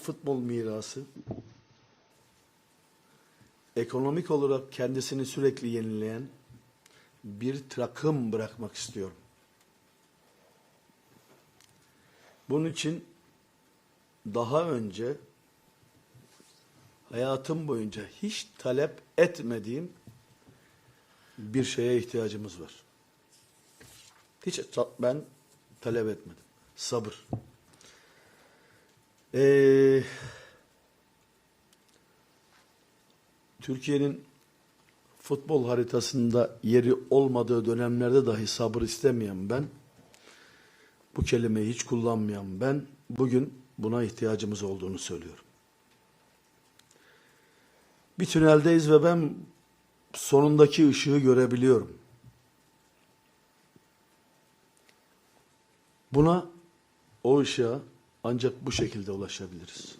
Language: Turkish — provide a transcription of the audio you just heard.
futbol mirası ekonomik olarak kendisini sürekli yenileyen bir takım bırakmak istiyorum. Bunun için daha önce hayatım boyunca hiç talep etmediğim bir şeye ihtiyacımız var. Hiç ben talep etmedim. Sabır. Ee, Türkiye'nin futbol haritasında yeri olmadığı dönemlerde dahi sabır istemeyen ben, bu kelimeyi hiç kullanmayan ben, bugün buna ihtiyacımız olduğunu söylüyorum. Bir tüneldeyiz ve ben sonundaki ışığı görebiliyorum. Buna, o ışığa ancak bu şekilde ulaşabiliriz.